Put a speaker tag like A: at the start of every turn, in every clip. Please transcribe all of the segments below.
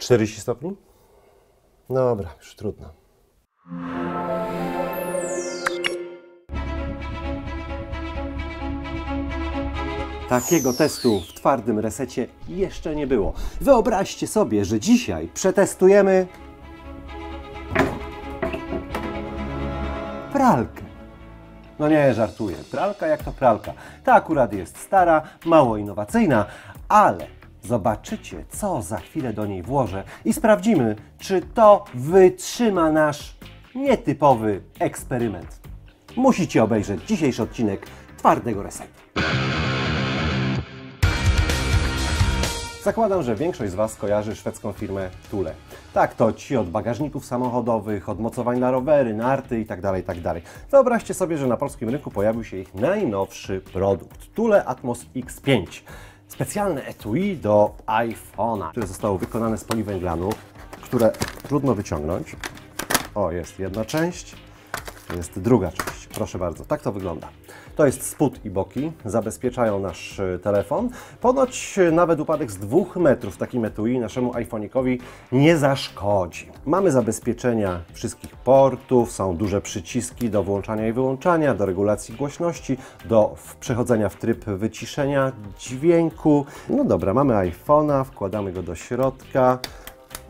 A: 40 stopni? Dobra, już trudno. Takiego testu w twardym resecie jeszcze nie było. Wyobraźcie sobie, że dzisiaj przetestujemy pralkę. No nie, żartuję. Pralka jak to pralka. Ta akurat jest stara, mało innowacyjna, ale zobaczycie, co za chwilę do niej włożę i sprawdzimy, czy to wytrzyma nasz nietypowy eksperyment. Musicie obejrzeć dzisiejszy odcinek Twardego Resetu. Zakładam, że większość z Was kojarzy szwedzką firmę Thule. Tak, to ci od bagażników samochodowych, od mocowań na rowery, narty itd., itd. Wyobraźcie sobie, że na polskim rynku pojawił się ich najnowszy produkt Thule Atmos X5. Specjalne etui do iPhone'a, które zostało wykonane z poliwęglanu, które trudno wyciągnąć. O, jest jedna część, jest druga część. Proszę bardzo, tak to wygląda. To jest spód i boki, zabezpieczają nasz e, telefon. Ponoć e, nawet upadek z dwóch metrów takim etui naszemu iPhone'ikowi nie zaszkodzi. Mamy zabezpieczenia wszystkich portów, są duże przyciski do włączania i wyłączania, do regulacji głośności, do przechodzenia w tryb wyciszenia dźwięku. No dobra, mamy iPhone'a, wkładamy go do środka.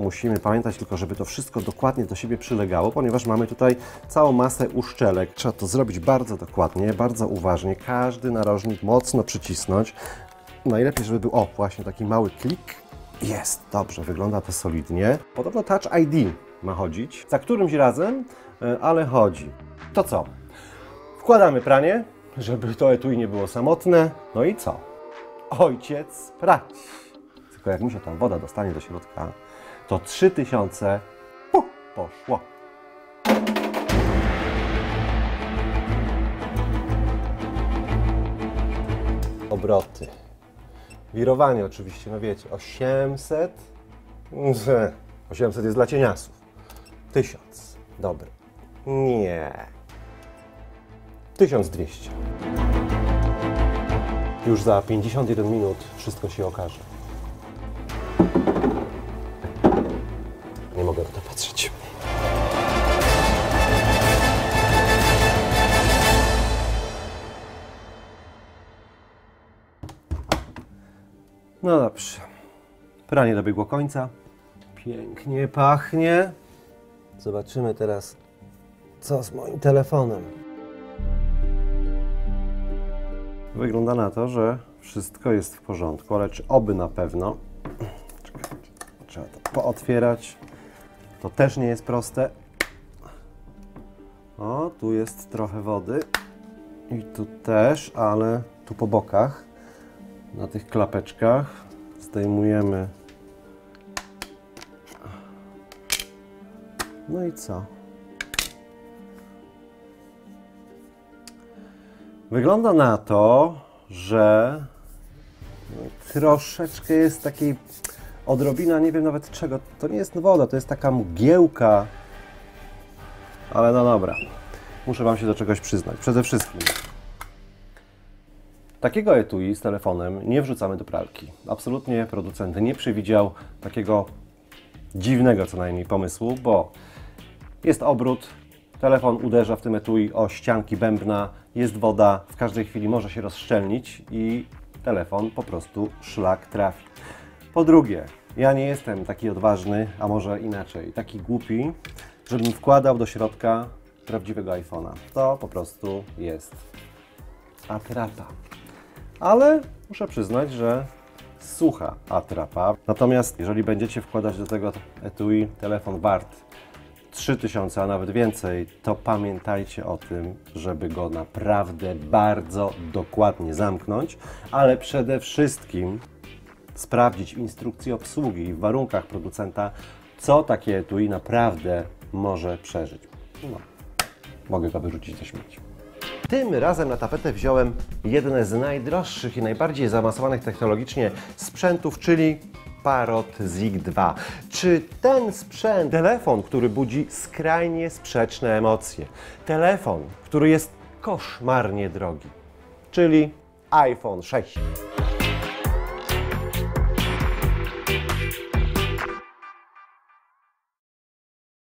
A: Musimy pamiętać tylko, żeby to wszystko dokładnie do siebie przylegało, ponieważ mamy tutaj całą masę uszczelek. Trzeba to zrobić bardzo dokładnie, bardzo uważnie. Każdy narożnik mocno przycisnąć. Najlepiej, żeby był, o, właśnie taki mały klik. Jest, dobrze, wygląda to solidnie. Podobno Touch ID ma chodzić, za którymś razem, e, ale chodzi. To co? Wkładamy pranie, żeby to etui nie było samotne. No i co? Ojciec prać. Tylko jak mi się tam woda dostanie do środka, to 3000 pu, poszło. Obroty. Wirowanie oczywiście, no wiecie, 800. 800 jest dla cieniasów. 1000. Dobry. Nie. 1200. Już za 51 minut wszystko się okaże. To patrzeć. No dobrze. Pranie dobiegło końca. Pięknie pachnie. Zobaczymy teraz, co z moim telefonem. Wygląda na to, że wszystko jest w porządku, ale czy oby na pewno? Czekajcie, Trzeba to pootwierać. To też nie jest proste. O, tu jest trochę wody. I tu też, ale tu po bokach, na tych klapeczkach, zdejmujemy. No i co? Wygląda na to, że troszeczkę jest takiej odrobina, nie wiem nawet czego. To nie jest woda, to jest taka mgiełka. Ale no dobra, muszę Wam się do czegoś przyznać. Przede wszystkim, takiego etui z telefonem nie wrzucamy do pralki. Absolutnie producent nie przewidział takiego dziwnego co najmniej pomysłu, bo jest obrót, telefon uderza w tym etui o ścianki bębna, jest woda, w każdej chwili może się rozszczelnić i telefon po prostu szlak trafi. Po drugie, ja nie jestem taki odważny, a może inaczej, taki głupi, żebym wkładał do środka prawdziwego iPhone'a. To po prostu jest atrapa. Ale muszę przyznać, że sucha atrapa. Natomiast jeżeli będziecie wkładać do tego etui telefon wart 3000, a nawet więcej, to pamiętajcie o tym, żeby go naprawdę bardzo dokładnie zamknąć, ale przede wszystkim sprawdzić w instrukcji obsługi i w warunkach producenta, co takie etui naprawdę może przeżyć. No, mogę go wyrzucić ze śmieci. Tym razem na tapetę wziąłem jedne z najdroższych i najbardziej zaawansowanych technologicznie sprzętów, czyli Parrot Zig 2. Czy ten sprzęt, telefon, który budzi skrajnie sprzeczne emocje, telefon, który jest koszmarnie drogi, czyli iPhone 6.